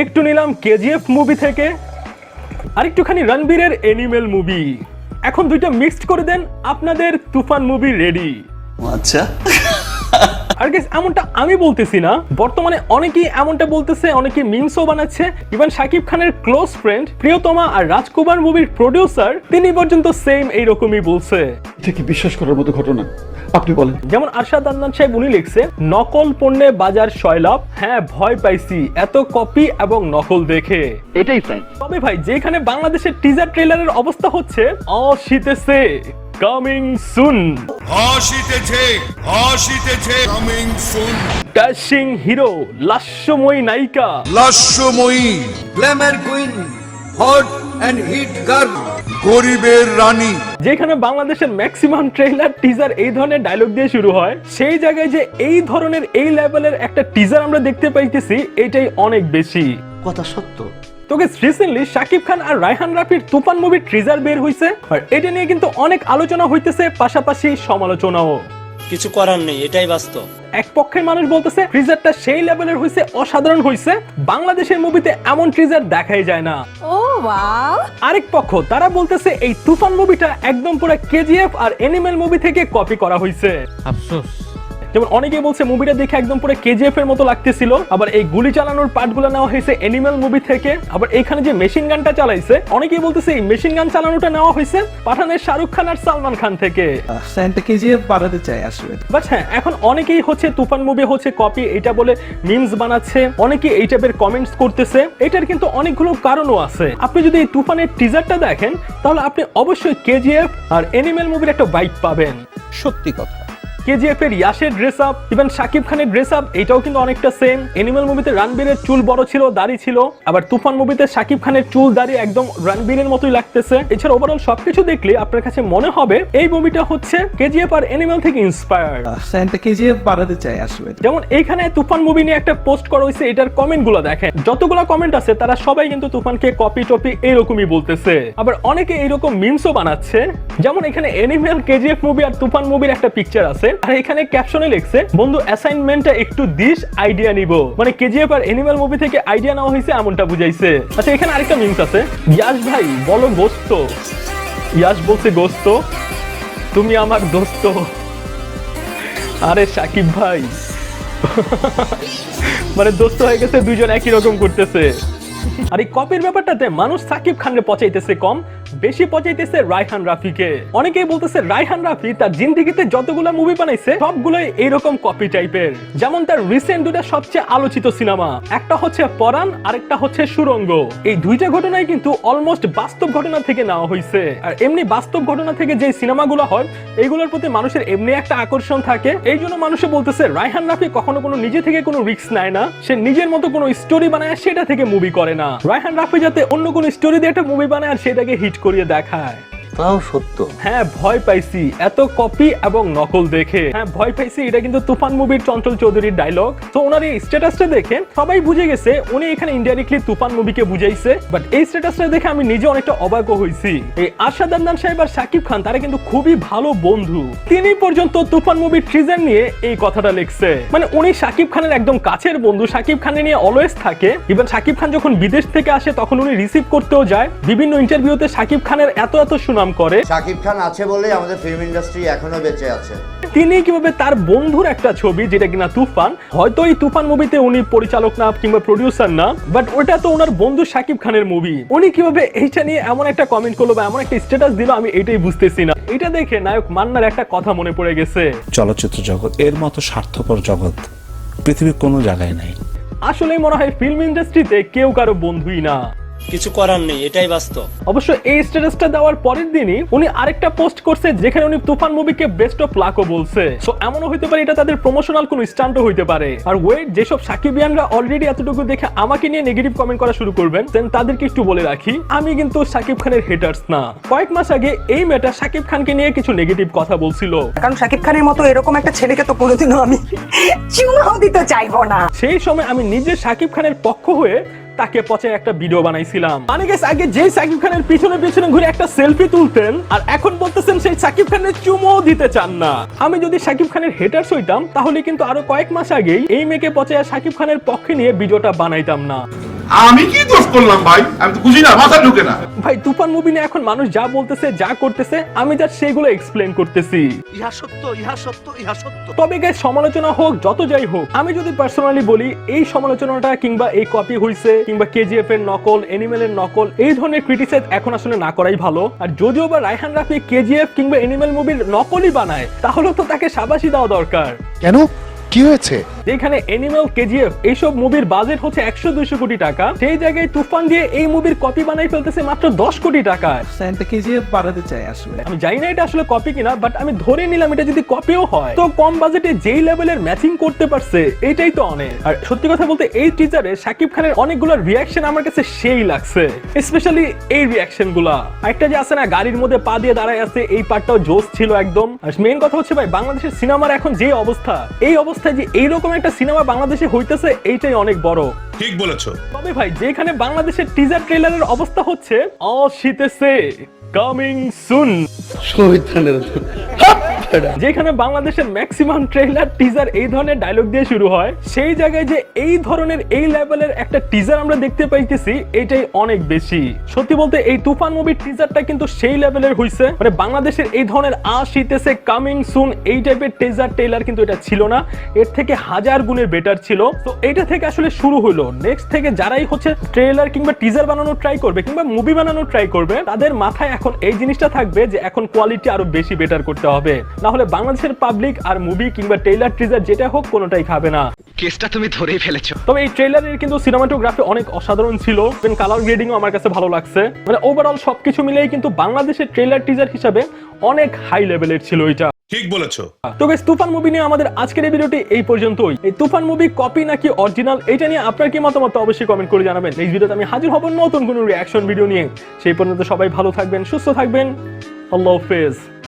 একটু নিলাম কেজিএফ মুভি থেকে। আর একটুখানি রণবীরের এনিমেল মুভি এখন দুইটা মিক্সড করে দেন, আপনাদের তুফান মুভি রেডি আচ্ছা। আর গেস এমনটা আমি বলতেছি না। বর্তমানে অনেকেই এমনটা বলতেছে অনেকে মিমসও বানাচ্ছে। ইভেন শাকিব খানের ক্লোজ ফ্রেন্ড প্রিয়তমা আর রাজকুমার মুভির প্রডিউসার তিনি পর্যন্ত সেম এইরকমই বলছে। এটা কি বিশ্বাস করার মতো ঘটনা? আপনি বলেন। যেমন আরশাদ আদনান সাহেব উনি লিখছে নকল পণ্যে বাজার সয়লাভ হ্যাঁ ভয় পাইছি এত কপি এবং নকল দেখে। এটাই সাইন্স তবে ভাই যেখানে বাংলাদেশের টিজার ট্রেলারের অবস্থা হচ্ছে অশীতেছে কামিং সুন আসিতেছে আসিতেছে কামিং সুন ড্যাশিং হিরো লাস্যময়ী নায়িকা লাস্যময়ী glamour queen hot and hit girl গরিবের রানী। যেখানে বাংলাদেশের ম্যাক্সিমাম ট্রেলার টিজার এই ধরনের ডায়লগ দিয়ে শুরু হয় সেই জায়গায় যে এই ধরনের এই লেভেলের একটা টিজার আমরা দেখতে পাইতেছি এটাই অনেক বেশি। কথা সত্য। তোকে রিসেন্টলি শাকিব খান আর রায়হান রাফির তুফান মুভির ট্রিজার বের হইছে আর এটা নিয়ে কিন্তু অনেক আলোচনা হইতেছে পাশাপাশি সমালোচনাও। কিছু করার নেই এটাই বাস্তব। এক পক্ষের মানুষ বলতেছে ট্রিজারটা সেই লেভেলের হইছে অসাধারণ হইছে। বাংলাদেশের মুভিতে এমন ট্রিজার দেখাই যায় না। Oh wow! আরেক পক্ষ তারা বলতেছে এই তুফান মুভিটা একদম পুরো কেজিএফ আর এনিমেল মুভি থেকে কপি করা হয়েছে আফসোস। যেমন অনেকেই বলছে মুভিটা দেখে একদম পুরো কেজিএফ এর মতো লাগতেছিল। আবার এই গুলি চালানোর পার্টগুলো নেওয়া হয়েছে এনিমেল মুভি থেকে। আবার এখানে যে মেশিন গানটা চালাইছে অনেকেই বলতেছে এই মেশিন গান চালানোটা নেওয়া হয়েছে পাঠানের শাহরুখ খান আর সালমান খান থেকে। কেজিএফ বাড়াতে চাই আসলে। বাট হ্যাঁ এখন অনেকেই হচ্ছে তুফান মুভি হচ্ছে কপি এটা বলে মিমস বানাচ্ছে। অনেকেই এই টাইপের কমেন্টস করতেছে। এটার কিন্তু অনেকগুলো কারণও আছে। আপনি যদি এই তুফানের টিজারটা দেখেন তাহলে আপনি অবশ্যই কেজিএফ আর এনিমেল মুভির একটা বাইক পাবেন। সত্যি কথা। কেজিএফ এর ইয়াসের ড্রেস আপ ইভেন শাকিব খানের ড্রেস আপ এটাও কিন্তু অনেকটা সেম এনিমেল মুভিতে রণবীরের চুল বড় ছিল দাড়ি ছিল আবার তুফান মুভিতে শাকিব খানের চুল দাড়ি একদম রণবীরের মতোই লাগতেছে। এছাড়া ওভারঅল সবকিছু দেখলে আপনার কাছে মনে হবে এই মুভিটা হচ্ছে কেজিএফ আর এনিমেল থেকে ইন্সপায়ার কেজিএফ বাড়াতে চাই আসলে। যেমন এইখানে তুফান মুভি নিয়ে একটা পোস্ট করা হয়েছে এটার কমেন্টগুলো দেখেন। যতগুলো কমেন্ট আছে তারা সবাই কিন্তু তুফানকে কপি টপি এরকমই বলতেছে। আবার অনেকে এরকম মিমসও বানাচ্ছে যেমন এখানে এনিমেল কেজিএফ মুভি আর তুফান মুভির একটা পিকচার আছে। আর এখানে ক্যাপশনে লিখছে, বন্ধু অ্যাসাইনমেন্টটা একটু দিস আইডিয়া নিব। মানে কেজিএফ আর মুভি থেকে আইডিয়া নেওয়া হয়েছে, এমনটা বুঝাইছে। আচ্ছা এখানে আরেকটা মিমস আছে। ইয়াস ভাই, বলো গোস্ত। ইয়াস বলছে গোস্ত। তুমি আমার দোস্ত। আরে সাকিব ভাই। মানে দোস্ত হয়ে গেছে, দুইজন একই রকম করতেছে। আর এই কপির ব্যাপারটাতে মানুষ সাকিব খানরে পচাইতেছে কম। বেশি পচাইতেছে রায়হান রাফিকে। অনেকেই বলতেছে রায়হান রাফি তার জিন্দিগিতে যতগুলো মুভি বানাইছে, সবগুলোই এইরকম কপি টাইপের যেমন তার রিসেন্ট দুটা সবচেয়ে আলোচিত সিনেমা একটা হচ্ছে পরাণ, আরেকটা হচ্ছে সুরঙ্গ। এই দুইটা ঘটনাই কিন্তু অলমোস্ট বাস্তব ঘটনা থেকে নেওয়া হয়েছে আর এমনি বাস্তব ঘটনা থেকে যে সিনেমাগুলো হয়, এইগুলোর প্রতি মানুষের এমনি একটা আকর্ষণ থাকে। এই জন্য মানুষে বলতেছে, রায়হান রাফি কখনো কোনো নিজে থেকে কোনো রিস্ক নেয় না। সে নিজের মতো কোনো স্টোরি বানায় সেটা থেকে মুভি করে না। রায়হান রাফি যাতে অন্য কোনো স্টোরি দিয়ে একটা মুভি বানায়, আর সেটাকে হিট করিয়ে দেখায়। তাও সত্য। হ্যাঁ ভয় পাইছি। এত কপি এবং নকল দেখে। হ্যাঁ ভয় পাইছি, এটা কিন্তু তুফান মুভির চঞ্চল চৌধুরীর ডায়লগ তো ওনার এই স্ট্যাটাসটা দেখে সবাই বুঝে গেছে, উনি এখানে তুফান মুভিকে বুঝাইছে। বাট এই স্ট্যাটাসটা দেখে আমি নিজে অনেকটা অবাক এই আরশাদ আদনান সাহেব আর শাকিব খান, তারা কিন্তু খুবই ভালো বন্ধু। তিনি পর্যন্ত তুফান মুভির ট্রিজার নিয়ে এই কথাটা লিখছে। মানে উনি শাকিব খানের একদম কাছের বন্ধু। শাকিব খানের নিয়ে অলওয়েজ থাকে। ইভেন শাকিব খান যখন বিদেশ থেকে আসে, তখন উনি রিসিভ করতেও যায়। বিভিন্ন ইন্টারভিউতে শাকিব খানের এত এত সুনাম করে। শাকিব খান আছে বলেই আমাদের ফিল্ম ইন্ডাস্ট্রি এখনও বেঁচে আছে। তিনি কীভাবে তার বন্ধুর একটা ছবি যেটা কিনা তুফান হয়তো এই তুফান মুভিতে উনি পরিচালক না কিংবা প্রডিউসার না বাট ওটা তো ওনার বন্ধু শাকিব খানের মুভি উনি কীভাবে এইটা নিয়ে এমন একটা কমেন্ট করল বা এমন একটা স্ট্যাটাস দিল আমি এটাই বুঝতেছি না। এটা দেখে নায়ক মান্নার একটা কথা মনে পড়ে গেছে। চলচ্চিত্র জগৎ এর মতো স্বার্থপর জগৎ পৃথিবীর কোনো জায়গায় নাই। আসলেই মনে হয় ফিল্ম ইন্ডাস্ট্রিতে কেউ কারও বন্ধুই না। কিছু করার নেই এটাই বাস্তব। অবশ্য এই স্ট্যাটাসটা দেওয়ার পরের দিনই উনি আরেকটা পোস্ট করছে যেখানে উনি তুফান মুভিকে বেস্ট অফ লাকও বলছে। সো এমনও হইতে পারে এটা তাদের প্রমোশনাল কোনো স্ট্যান্ডও হইতে পারে। আর ওয়েট যেসব সাকিবিয়ানরা অলরেডি এতটুকু দেখে আমাকে নিয়ে নেগেটিভ কমেন্ট করা শুরু করবেন দেন তাদেরকে একটু বলে রাখি আমি কিন্তু সাকিব খানের হেটার্স না। কয়েক মাস আগে এই মেয়েটা সাকিব খানকে নিয়ে কিছু নেগেটিভ কথা বলছিল। কারণ শাকিব খানের মতো এরকম একটা ছেলেকে তো কোনোদিনও আমি চুমাও দিতে চাইব না। সেই সময় আমি নিজে সাকিব খানের পক্ষ হয়ে তাকে পচে একটা ভিডিও বানাইছিলাম। মানে গেছ আগে যে সাকিব খানের পিছনে পিছনে ঘুরে একটা সেলফি তুলতেন, আর এখন বলতেছেন সেই সাকিব খানের চুমো দিতে চান না। আমি যদি সাকিব খানের হেটার হইতাম, তাহলে কিন্তু আরও কয়েক মাস আগেই এই মেয়েকে পচে সাকিব খানের পক্ষে নিয়ে ভিডিওটা বানাইতাম না। আমি কি দোষ করলাম ভাই? আমি তো বুঝি না মাথা ঢুকে না। ভাই তুফান মুভি নিয়ে এখন মানুষ যা বলতেছে যা করতেছে আমি যা সেগুলো এক্সপ্লেন করতেছি। ইহা সত্য ইহা সত্য ইহা সত্য। তবে গাইস সমালোচনা হোক যত যাই হোক আমি যদি পার্সোনালি বলি এই সমালোচনাটা কিংবা এই কপি হইছে কিংবা কেজিএফ এর নকল এনিমেলের নকল এই ধরনের ক্রিটিসাইজ এখন আসলে না করাই ভালো। আর যদিও বা রায়হান রাফি কেজিএফ কিংবা এনিমেল মুভির নকলই বানায় তাহলে তো তাকে সাবাসি দেওয়া দরকার। কেন? কি হয়েছে? যেখানে এনিমেল কেজিএফ এইসব মুভির বাজেট হচ্ছে একশো দুইশো কোটি টাকা। সেই জায়গায় তুফান দিয়ে এই মুভির কপি বানাই ফেলতেছে মাত্র দশ কোটি টাকায় স্যান্টা কেজিএফ বানাতে চায় আসলে। আমি জানি না এটা আসলে কপি কিনা বাট আমি ধরে নিলাম এটা যদি কপিও হয়। তো কম বাজেটে যেই লেভেলের ম্যাচিং করতে পারছে এটাই তো অনেক। আর সত্যি কথা বলতে এই টিজারে শাকিব খানের অনেকগুলো রিয়াকশন আমার কাছে সেই লাগছে স্পেশালি এই রিয়াকশনগুলা। একটা যে আছে না গাড়ির মধ্যে পা দিয়ে দাঁড়ায় আছে এই পার্টটাও জোস ছিল একদম। আর মেইন কথা হচ্ছে ভাই বাংলাদেশের সিনেমার এখন যে অবস্থা এই অবস্থায় যে এইরকম একটা সিনেমা বাংলাদেশে হইতেছে এইটাই অনেক বড়। ঠিক বলেছ। তবে ভাই যেখানে বাংলাদেশের টিজার ট্রেলারের অবস্থা হচ্ছে অশীতেছে কামিং সুন যেখানে বাংলাদেশের ম্যাক্সিমাম ট্রেলার টিজার এই ধরনের ডায়লগ দিয়ে শুরু হয়, সেই জায়গায় যে এই ধরনের এই লেভেলের একটা টিজার আমরা দেখতে পাইতেছি, এটাই অনেক বেশি। সত্যি বলতে এই তুফান মুভির টিজারটা কিন্তু সেই লেভেলের হইছে। মানে বাংলাদেশের এই ধরনের আসিতেছে কামিং সুন এই টাইপের টিজার ট্রেলার কিন্তু এটা ছিল না। এর থেকে হাজার গুণের বেটার ছিল। তো এটা থেকে আসলে শুরু হলো নেক্সট থেকে যারাই হচ্ছে ট্রেলার কিংবা টিজার বানানো ট্রাই করবে কিংবা মুভি বানানো ট্রাই করবে, তাদের মাথায় এখন এই জিনিসটা থাকবে যে এখন কোয়ালিটি আরও বেশি বেটার করতে হবে। না হলে বাংলাদেশের পাবলিক আর মুভি কিংবা ট্রেলার টিজার যেটা হোক কোনোটাই খাবে না। কেসটা তুমি ধরেই ফেলেছো। তবে এই ট্রেলারের কিন্তু সিনেমাটোগ্রাফি অনেক অসাধারণ ছিল কালার গ্রেডিংও আমার কাছে ভালো লাগছে। মানে ওভারঅল সবকিছু মিলেই কিন্তু বাংলাদেশের ট্রেলার টিজার হিসাবে অনেক হাই লেভেলের ছিল এটা। ঠিক বলেছ। তো গাইস তুফান মুভি নিয়ে আমাদের আজকের এই ভিডিওটি এই পর্যন্তই। এই তুফান মুভি কপি নাকি অরিজিনাল এটা নিয়ে আপনার কি মতামত অবশ্যই কমেন্ট করে জানাবেন। নেক্সট ভিডিওতে আমি হাজির হব নতুন কোনো রিয়াকশন ভিডিও নিয়ে। সেই পর্যন্ত সবাই ভালো থাকবেন সুস্থ থাকবেন। আল্লাহ হাফেজ।